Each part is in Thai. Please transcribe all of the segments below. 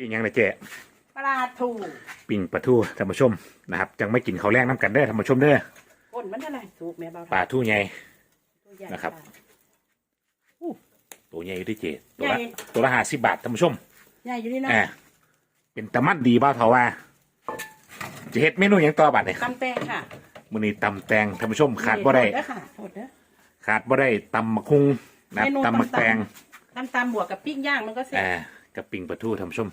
ปิ้งหยังนะเจ๊ปลาทูปิ้งปลาทูท่านผู้ชมนะครับจังไม่กินข้าวแรงน้ำกันเด้อท่านผู้ชมเด้อก้นมันอะไรสุกแม่เบาปลาทูใหญ่ตัวใหญ่ นะครับ ตัวใหญ่อยู่ที่เจ๊ตัวใหญ่ละตัวละห้าสิบบาทท่านผู้ชมใหญ่อยู่นี่เนาะอ่าเป็นตะมันดีบ้าวเถาว่าจะเฮ็ดเมนูหยังต่อบัดเนี่ยตำแตงค่ะมื้อนี้ตำแตงท่านผู้ชมขาดบ่ได้โทษเด้อค่ะโทษเด้อ ขาดบ่ได้ตำมะคุงนะครับเมนูตำมะแตง ตำตำบวกกับปิ้งย่างมันก็เสร็จอ่ากับปิ้งปลาทูท่านผู้ชม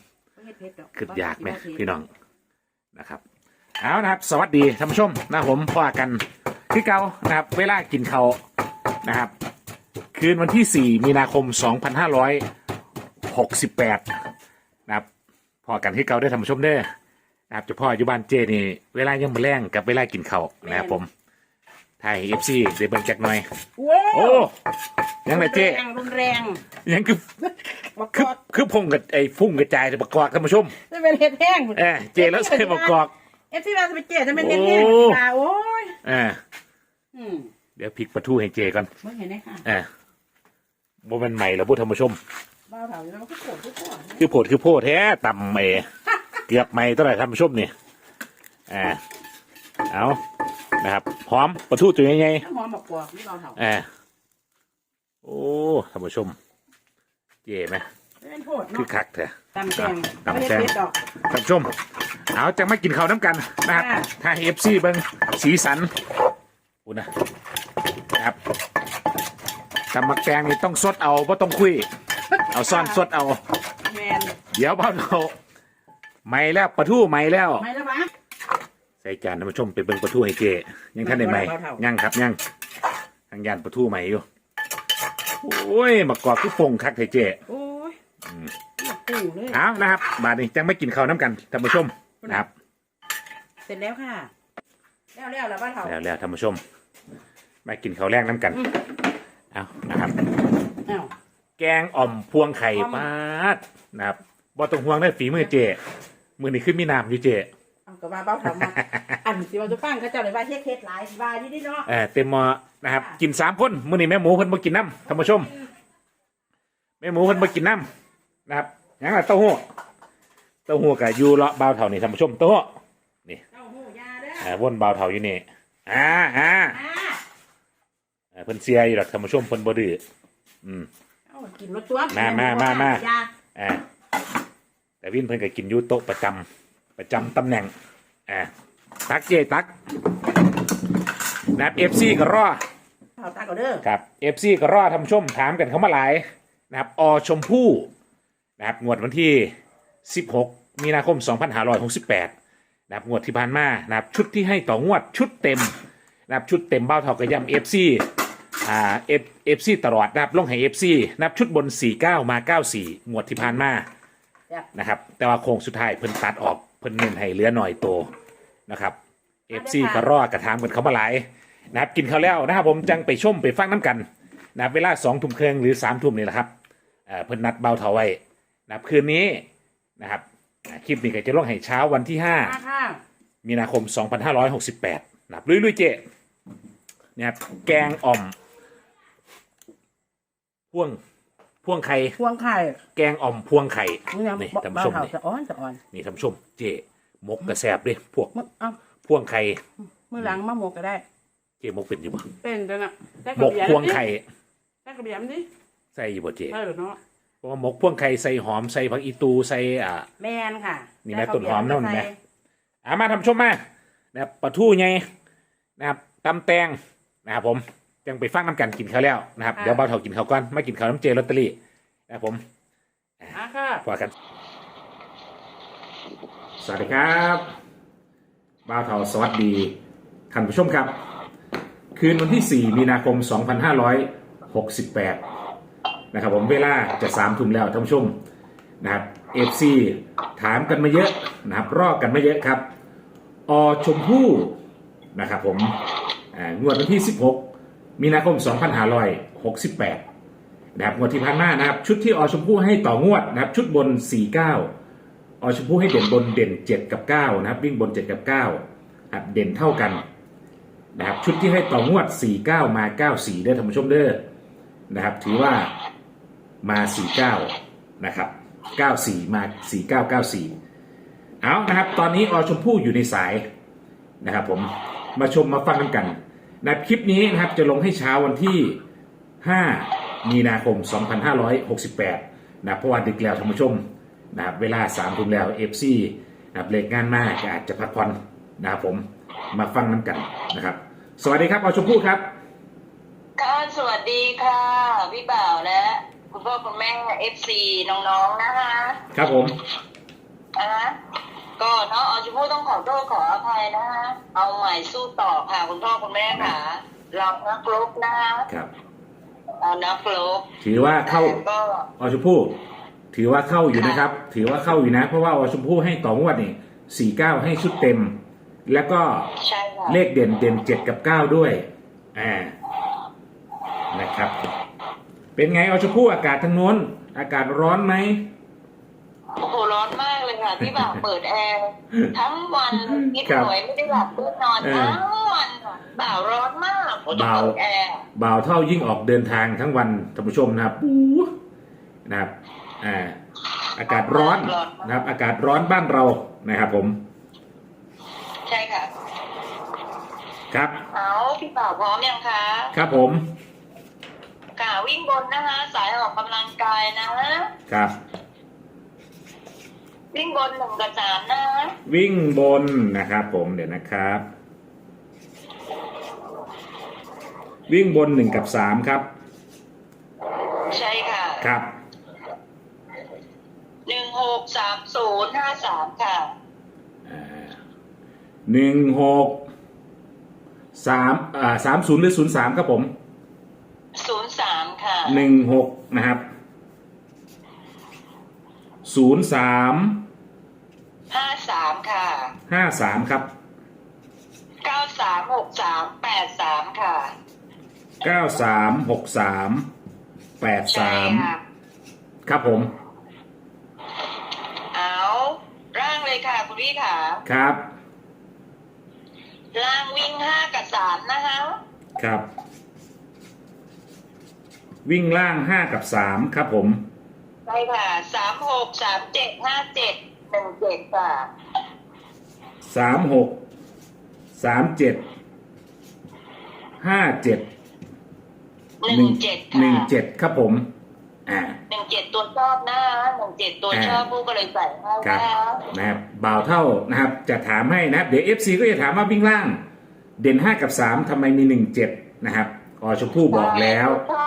บ่เฮ็ดเผ็ดดอกคิดอยากไหมบ่เผ็ดพี่น้องนะครับเอานะครับ สวัสดีท่านผู้ชมนะผมพอกันที่เก่านะครับ เวลากินเขาวนะครับ คืนวันที่ 4 มีนาคม 2568 นะครับพอกันที่เก่าได้อท่านผู้ชมเด้อนะครับเฉพาะอยู่บ้านเจนี่เวลายังมาแรงกับเวลากินเขาวนะครับผมไทยเอฟซีได้เบิ่งจักหน่อยโอ้โอ้ยังไงเจรุนแรงรุนแรงยังคือ บักกคืออกคือพงกับไอ้ฟุ้งกระจายแต่ประกอบท่านผู้ชมจะเป็นเห็ดแห้งเออเจแล้วใส่ประกอบเอฟซีมาจะเป็นเจ๊จะเป็นเห็ดแห้งโอ้ปลาโอ้ยเอออืมเดี๋ยวพลิกประทูให้เจก่อนเมื่อเห็นไหมค่ะเออบ่แมันใหม่แล้วพุทธผู้ชม เบาเถาแล้วมันก็โกรธทุกคนคือโผดคือโพดแท้ต่ำเอเกือบใหม่ตัวไหนท่านผู้ชมนี่อ่าเอานะครับพร้อมประทูตัวใหญ่ถ้าหอมบักกอกนี่เบาเถาๆอ่าโอ้ท่านผู้ชมเจไหมไม่ เป็นโทษคือเนาะคักเถอะ ตำแตงตำไม่แตได้งเผ็ดดอก ท่านผู้ชม เอาจะไม่กินข้าวน้ำกันนะครับค่ะ ถ้าเอฟซีเบิ้งสีสันอุยนะนะครับตำมักแตงนี่ต้องสดเอาเพราะต้องคุย เอาซ่อนสดเอา แมนเดี๋ยวเบาเราไม่แล้วปลาทูไม่แล้ว ไม่แล้ววะ ใส่จานท่านผู้ชมไปเบิ้งปลาทูให้เจยังท่านได้ไหมเบาๆเบาๆ ยังครับยังทางยานปลาทูใหม่อยู่โอ้ยมากรอบที่ฟงคักไทยเจโอ้ยอืมอยาก ปูเลยเอานะครับ บาดนี้จังไม่กินข้าวน้ำกันท่านผู้ชมนะครับเสร็จแล้วค่ะ แล้วแล้วแล้วบ้านเถาแล้วแล้วท่านผู้ชมมากินข้าวแรกน้ำกันอืมเอานะครับอ้าวแกงอ่อมพวงไข่อ่อมปาดนะครับบ่ต้องห่วงได้อฝีมือเจมือนี้ขึ้นมีน้ำอยู่เจเอากระบาเบ้าเถามาอันสิว่าจะฟังเขาเจ้าเลยว่าเฮ็ดเฮ็ดหลายบายนี่ดิเนาะเออเต็มหมอนะครับ กินสามคนมือนี้แม่หมูเพิ่นบ่กินน้ำท่านผู้ชมแม่หมูเพิ่นบ่กินน้ำ นะครับหยังล่ะเต้าหู้เต้าหู้กับยูเลาะเบาวเท่านี่ท่านผู้ชมเต้าหู้เจ้าหูยาเด้ออ่าวนเบาวเท่าอยู่นี่อ่าอ่าอ่าอ่าเพิ่นเสียอยู่หรอกท่านผู้ชมเพิ่นบ่ดื้ออืมเอากินรถตัวมามามามายาอ่าแต่วินเพิ่นก็กินอยู่โต๊ะประจำประจำตำแหน่งอ่าตักเจตักนะครับ FC ก็รอเถาตาก็เด้อครับ FC ก็รอทำชมถามกันเข้ามาหลายนะครับอชมพู่ นะครับงวดวันที่ 16 มีนาคม 2568นะครับงวดที่ผ่านมานะครับชุดที่ให้ต่องวดชุดเต็มนะครับชุดเต็มเบ้าเท่ากระยำ FC อ่า F FC ตลอดนะครับลงให้ FC นะครับชุดบน 49 มา 94งวดที่ผ่านมาจ้ะนะครับแต่ว่าโค้งสุดท้ายเพิ่นตัดออกเพิ่นเน้นให้เหลือหน่อยโตนะครับเอฟซีก็รอกระถามกันเขามาหลายนะครับกินข้าวแล้วนะครับผมจังไปชมไปฟังน้ำกันนะครับเวลาสองทุ่มครึ่งหรือสามทุ่มนี่แหละครับเอ่อเพิ่นนัดเบาเทาไว้ นะครับคืนนี้นะครับอ่าคลิปนี้ก็จะลงให้เช้าวันที่มาค่ะ5มีนาคม 2568นะครับลุยๆเจนะครับแกงอ่อม พ่วงพ่วงไข่ พวงไข่แกงอ่อมพ่วงไข่ นี่นะนี่ท่านเบ้าผู้ชมเถานี่จะอ่อนจะอ่อนนี่ท่านผู้ชม เจมกกระแสบเลยพวกมึงเอาพ่วงไข่มือหลังมาหมกก็ได้ เจมกเป็นอยู่บ่เป็นจังอะแต่มกพ่วงไข่แต่กระเบียมดิใส่อยู่บ่เจใช่หรือเนาะ เพราะว่ามกพ่วงไข่ใส่หอมใส่ผักอีตูใส่อ่า แมนค่ะนี่แม่ต้นหอมแต่นั่นกระแม่เบียใส่อามาทำชมมานะครับปลาทูไงนะครับตำแตงนะครับผมจังไปฟังน้ำกันกินข้าวแล้วนะครับเดี๋ยวเบาเถากินข้าวก่อนมากินข้าวน้ำเจลอตเตอรี่นะครับผมอะค่ะพอกัน สวัสดีครับบ้าวเทาสวัสดีท่านผู้ชมครับ คืนวันที่ 4 มีนาคม 2568 นะครับผมเวลาจะสามทุ่มแล้วท่านผู้ชมนะครับเอฟซีถามกันมาเยอะนะครับรอกันมาเยอะครับอชมพู่นะครับผมงวดวันที่ 16 มีนาคม 2568นะครับงวดที่ผ่านมานะครับชุดที่อชมพู่ให้ต่องวดนะครับชุดบน 49 อชมพู่ให้เด่นบนเด่น 7 กับ 9 นะครับวิ่งบน 7 กับ9ครับเด่นเท่ากันนะครับชุดที่ให้ต่องวด 49 มา 94เด้อท่านผู้ชมเด้อนะครับถือว่า มา49นะครับ94มา4994เอานะครับ ตอนนี้อชมพู่อยู่ในสายนะครับผมมาชมมาฟังกันนะครับคลิปนี้นะครับจะลงให้เช้าวันที่ 5 มีนาคม 2568นะครับเพราะว่าดึกแล้วท่านผู้ชมนะครับเวลา3ทุ่มแล้ว FC นะครับเลิกงานมากอาจจะพักผ่อนนะครับผมมาฟังน้ำกันนะครับ สวัสดีครับอชมพู่ครับค่ะสวัสดีค่ะ พี่บ่าวและ คุณพ่อคุณแม่เอฟซีน้องๆนะคะครับผมอะก็น้องออจูพูต้องขอโทษขออภัยนะคะเอาใหม่สู้ต่อค่ะ คุณพ่อคุณแม่ค่ะเรานักลบนะคะครับเรานักลบถือว่าเข้าก็อชมพู่ถือว่าเข้าอยู่นะครับ ถือว่าเข้าอยู่นะ เพราะว่าอชมพู่ให้ต่องวดนี่สี่เก้าให้ชุดเต็ม แล้วก็ใช่ค่ะเลขเด่นเด่นเจ็ดกับเก้าด้วยอ่านะครับ เป็นไงอชมพู่อากาศทางโน้น อากาศร้อนไหมโอ้โหร้อนมากเลยค่ะพี่บ่าวเปิดแอร์ทั้งวันคิดครับหน่วยไม่ได้หลับไม่ได้นอนเออทั้งวันค่ะบ่าวร้อนมากผมจะบ่าวเปิดแอร์บ่าวเท่ายิ่งออกเดินทางทั้งวันท่านผู้ชมนะครับอู้นะครับอ่าอากาศร้อนนะครับ อากาศร้อนบ้านเรานะครับผม ใช่ค่ะ ครับเอาพี่บ่าวพร้อมยังคะครับผมค่ะ วิ่งบนนะคะ สายออกกำลังกายนะ ครับ วิ่งบนหนึ่งกับสามนะ วิ่งบนนะครับ ผมเดี๋ยวนะครับ วิ่งบนหนึ่งกับสามครับ ใช่ค่ะครับหนึ่งหกสามศูนย์ห้าสามค่ะหนึ่งหกสามอ่าสามศูนย์หรือศูนย์สามครับผมศูนย์สาม ค่ะ หนึ่งหกนะครับศูนย์สามห้าสามค่ะ ห้าสามครับเก้าสามหกสามแปดสามค่ะเก้าสามหกสามแปดใช่สามค่ะ ครับผมเอาร่างเลยค่ะ คุณพี่ค่ะ ครับล่างวิ่งห้ากับสามนะคะ ครับ วิ่งล่างห้ากับสามครับผมใช่ค่ะสามหกสามเจ็ดห้าเจ็ดหนึ่งเจ็ดค่ะสามหกสามเจ็ดห้าเจ็ดหนึ่งเจ็ดหนึ่ค่ะงเจ็ดครับผม อ่า หนึ่งเจ็ดตัวชอบนะหนึ่งเจ็ดตัวชอบผู้ก็เลยใส่ให้ครับนะนะครับบ่าวเท่านะครับ จะถามให้นะครับ เดี๋ยว FC ก็จะถามว่าวิ่งล่าง เด่น 5 กับ 3ทำไมมี 1 7 นะครับอชมพู่บอกแล้ว ชอบ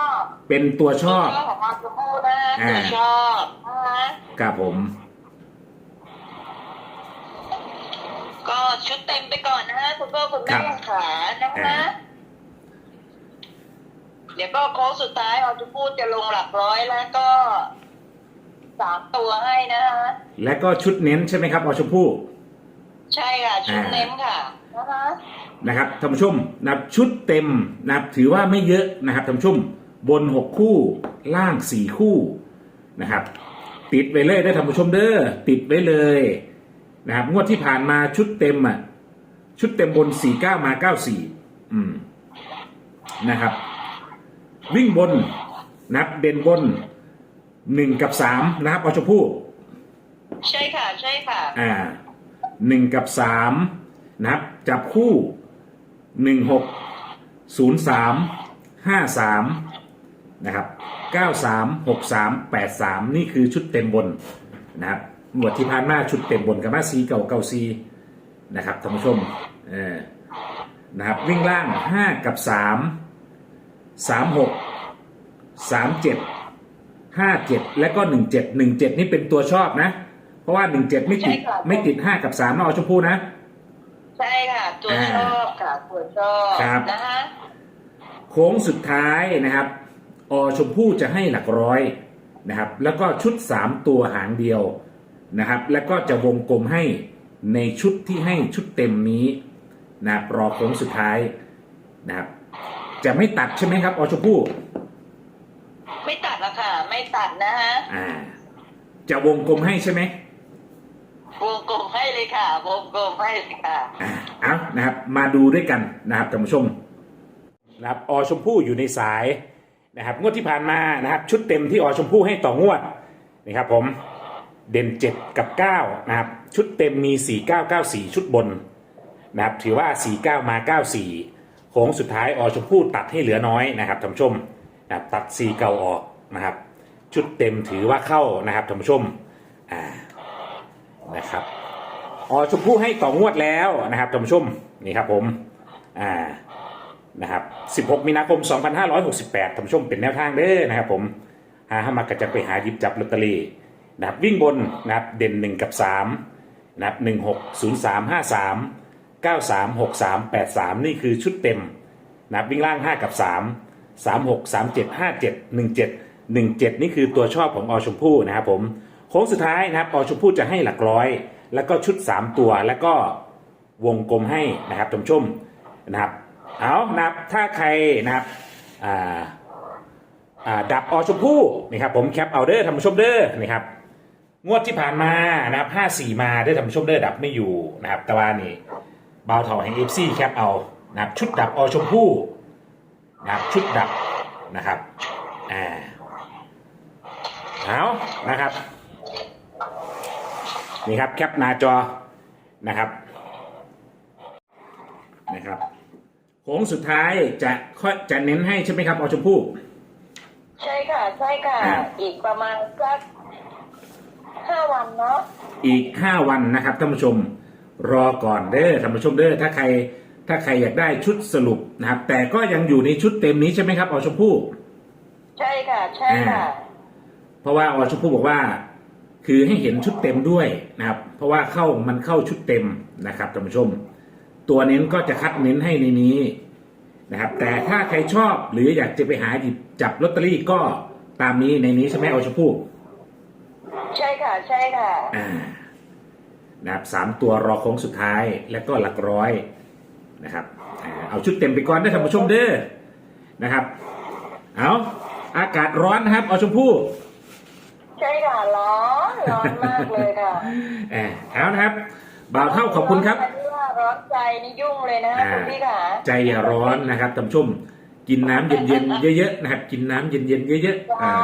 เป็นตัวชอบตัวชอบของมาชมพู่นะอ่าตัวชอบนะคะครับผม ก็ชุดเต็มไปก่อนนะฮะคุณพ่อคุณแม่ขานะคะเดี๋ยวก็โค้งสุดท้ายเอาจะพูดจะลงหลักร้อยแล้วก็สามตัวให้นะคะและก็ชุดเน้นใช่ไหมครับอชมพู่ ใช่ค่ะ ชุดอ่า เน้นค่ะนะคะ นะครับท่านผู้ชมนะครับชุดเต็มนะครับถือว่าไม่เยอะนะครับท่านผู้ชม บน 6 คู่ล่าง 4 คู่นะครับ ติดไว้เลยได้อท่านผู้ชมเด้อติดไว้เลยนะครับงวดที่ผ่านมาชุดเต็มอะชุดเต็มบน 49 มา 94 อืมนะครับ วิ่งบนนะครับเด่นบน 1 กับ 3 นะครับเอาชมพู่ใช่ค่ะ ใช่ค่ะ อ่าหนึ่งกับสามนะครับ จับคู่หนึ่งหกศู นย์สามห้าสามนะครับเก้าสามหกสามแปดสามนี่คือชุดเต็มบนนะครับหมวดที่ผ่านมาชุดเต็มบนกับมาซีเก่าเก่าซีนะครับท่านผู้ชมเออนะครับวิ่งล่างห้ากับสามสามหกสามเจ็ดห้าเจ็ดและก็หนึ่งเจ็ดหนึ่งเจ็ดนี่เป็นตัวชอบนะ เพราะว่าหนึ่งเจ็ดไม่ติดใช่ค่ะ ไม่ติดห้ากับสามนะเอาชมพู่นะ ใช่ค่ะ ตัวอ่าชอบค่ะตัวชอบครับ นะคะโค้งสุดท้ายนะครับ อชมพู่จะให้หลักร้อยนะครับ แล้วก็ชุด 3 ตัวหางเดียวนะครับ แล้วก็จะวงกลมให้ในชุดที่ให้ชุดเต็มนี้นะครับรอโค้งสุดท้ายนะครับ จะไม่ตัดใช่ไหมครับอชมพู่ไม่ตัดละค่ะ ไม่ตัดนะฮะอ่า จะวงกลมให้ใช่ไหมวงกลมให้เลยค่ะวงกลมให้เลยค่ะอ่าเอานะครับ มาดูด้วยกันนะครับท่านผู้ชมนะครับอชมพู่อยู่ในสาย นะครับงวดที่ผ่านมานะครับชุดเต็มที่อชมพู่ให้ต่องวดนะครับผมเด่น7กับ9นะครับชุดเต็มมี4994ชุดบนนะครับถือว่า49มา94โค้งสุดท้ายอชมพู่ตัดให้เหลือน้อยนะครับท่านผู้ชมนะครับตัด4เก่าออกนะครับชุดเต็มถือว่าเข้านะครับท่านผู้ชมอ่านะครับอชมพู่ให้ต่องวดแล้วนะครับท่านผู้ชมนี่ครับผมอ่า นะครับ 16 มีนาคม 2568ท่านผู้ชมเป็นแนวทางเด้อนะครับผม หาหามากระจะไปหาหยิบจับลอตเตอรี่นะครับวิ่งบนนะครับเด่น 1 กับ 3 นะครับหนึ่งหกศูนย์สามห้าสามเก้าสามหกสามแปดสามนี่คือชุดเต็มนะครับวิ่งล่างห้ากับสามสามหกสามเจ็ดห้าเจ็ดหนึ่งเจ็ดหนึ่งเจ็ดนี่คือตัวชอบของอชมพู่นะครับผมโค้งสุดท้ายนะครับอชมพู่จะให้หลักร้อย แล้วก็ชุดสามตัวแล้วก็วงกลมให้นะครับท่านผู้ชมนะครับ เอานะครับถ้าใครนะครับดับอชมพู่นี่ครับผมแคปเอาเดอร์ท่านผู้ชมเด้อนี่ครับงวดที่ผ่านมานะครับห้าสี่มาได้ทำชมเดอร์ดับไม่อยู่นะครับแต่ว่านี่เบาเถาแห่งเอฟซีแคปเอานะครับชุดดับอชมพู่นะครับชุดดับนะครับอ่าเอานะครับนี่ครับแคปหน้าจอนะครับนะครับ โค้งสุดท้ายจะค่อยจะเน้นให้ใช่ไหมครับอชมพู่ใช่ค่ะ ใช่ค่ะอ่าอีกประมาณสักห้าวันเนาะอีก5วันนะครับท่านผู้ชมรอก่อนเด้อท่านผู้ชมเด้อถ้าใคร ถ้าใครอยากได้ชุดสรุปนะครับ แต่ก็ยังอยู่ในชุดเต็มนี้ใช่ไหมครับอชมพู่ใช่ค่ะ ใช่ค่ะ เพราะว่าอชมพู่บอกว่า คือให้เห็นชุดเต็มด้วยนะครับ เพราะว่าเข้ามันเข้าชุดเต็มนะครับท่านผู้ชม ตัวเน้นก็จะคัดเน้นให้ในนี้นะครับ แต่ถ้าใครชอบหรืออยากจะไปหาหยิบจับลอตเตอรี่ก็ตามนี้ในนี้ใช่ไหมอชมพู่ใช่ค่ะ ใช่ค่ะ อ่านะครับสามตัวรอโค้งสุดท้ายแล้วก็หลักร้อยนะครับอ่าเอาชุดเต็มไปก่อนได้ท่านผู้ชมเด้อนะครับ เอาอากาศร้อนนะครับ เอาชมพู่ใช่ค่ะร้อนร้อนมากเลยค่ะเออเอานะครับ บ่าวเท่าขอบคุณครับร้อนที่ว่าร้อนใจนี่ยุ่งเลยนะอ่า คุณพี่ค่ะใจอย่าร้อนนะครับท่านผู้ชม กินน้ำเย็นๆเยอะๆนะครับกินน้ำเย็นๆเยอะๆใช่อ่า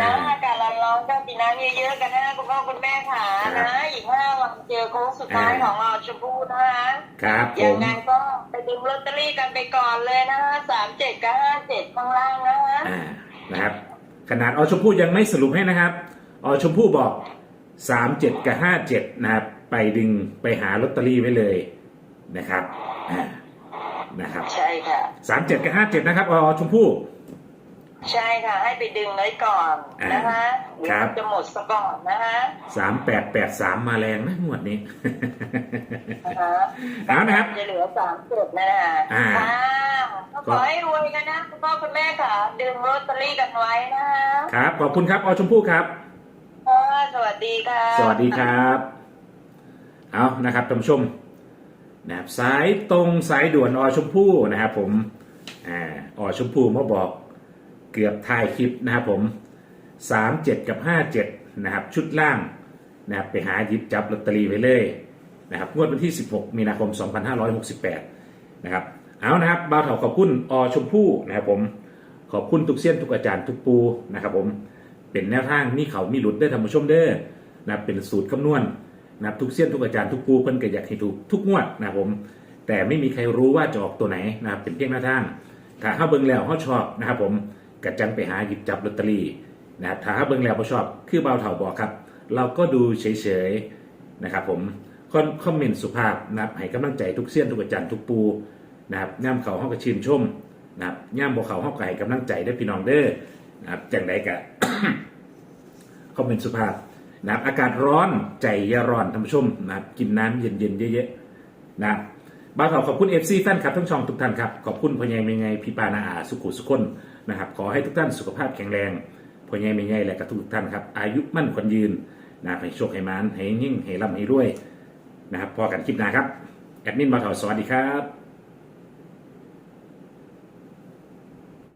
นะอ่าอากาศร้อนๆก็กินน้ำเยอะๆกันนะคุณพ่อคุณแม่ค่ะครับ นะอีกห้าวันเจอโค้งสุดท้ายอ่าของเราชมพู่นะคะครับผอย่างมนั้นก็ไปดึงลอตเตอรี่กันไปก่อนเลยนะคะสามเจ็ดกับห้าเจ็ดข้างล่างนะคะอ่านะครับ ขนาดอชมพู่ยังไม่สรุปให้นะครับอชมพู่บอกสามเจ็ดกับห้าเจ็ดนะครับ ไปดึงไปหาลอตเตอรี่ไว้เลยนะครับอ่านะครับใช่ค่ะสามเจ็ดกับห้าเจ็ดนะครับอชมพู่ใช่ค่ะ ให้ไปดึงไว้ก่อนนะคะหรือครับจะหมดซะก่อนนะคะสามแปดแปดสามมาแรงนะงวดนี้นะคะเอานะครับจะเหลือสามเจ็ดนะคะอ่าค่ะก็ขอให้รวยกันนะคุณพ่อคุณแม่ค่ะ ดึงลอตเตอรี่กันไว้นะคะครับ ขอบคุณครับอชมพู่ครับค่ะสวัสดีค่ะ สวัสดีครับ เอานะครับท่านผู้ชมนะครับสายตรงสายด่วนอชมพู่นะครับผมอ่าอชมพู่มาบอกเกือบท้ายคลิปนะครับผมสามเจ็ดกับห้าเจ็ดนะครับชุดล่างนะครับไปหาหยิบจับลอตเตอรี่ไว้เลยนะครับงวดวันที่ 16 มีนาคม 2568 นะครับเอานะครับบ่าวเถาขอบคุณอชมพู่นะครับผมขอบคุณทุกเสี้ยนทุกอาจารย์ทุกปูนะครับผมเป็นแนวทางมีเขามีหลุดได้ท่านผู้ชมเด้อนะเป็นสูตรคำนวณ นับทุกเสี้ยนทุกอาจารย์ทุกปูเพิ่นก็อยากให้ถูกทุกงวดนะครับผมแต่ไม่มีใครรู้ว่าจะออกตัวไหนนะครับเป็นเพียงแนวทางถ้าเข้าเบิ่งแล้วเขาชอบนะครับผมกระจังไปหาหยิบจับลอตเตอรี่นะครับถ้าเข้าเบิ่งแล้วเขาชอบคือเบาเถาบอกครับ เราก็ดูเฉยๆนะครับผมคอมคอมเมนต์สุภาพนะครับให้กำลังใจทุกเสี้ยนทุกอาจารย์ทุกปูนะครับย่ำเขาห้องกระชื่นชมนะครับย่ำบ่เขาห้องก็ให้กำลังใจได้พี่น้องเด้อนะครับจังไดกะคอมเมนต์สุภาพ นะครับอากาศร้อนใจอย่าร้อนท่านผู้ชมนะครับกินน้ำเย็นๆเยอะๆนะครับบ้าวขอขอบคุณเอฟซีแฟนคลับทั้งช่องทุกท่านครับขอบคุณพ่อใหญ่เมยไงพี่ปานาอาสุขุสุคนนะครับขอให้ทุกท่านสุขภาพแข็งแรงพ่อใหญ่เมยไงและกับทุกท่านครับอายุมั่นขวัญยืนนะครับให้โชคให้มานให้ยิ่งให้ร่ำให้รวยนะครับพอกันคลิปหน้าครับแอดมินบ้าวขอสวัสดีครับ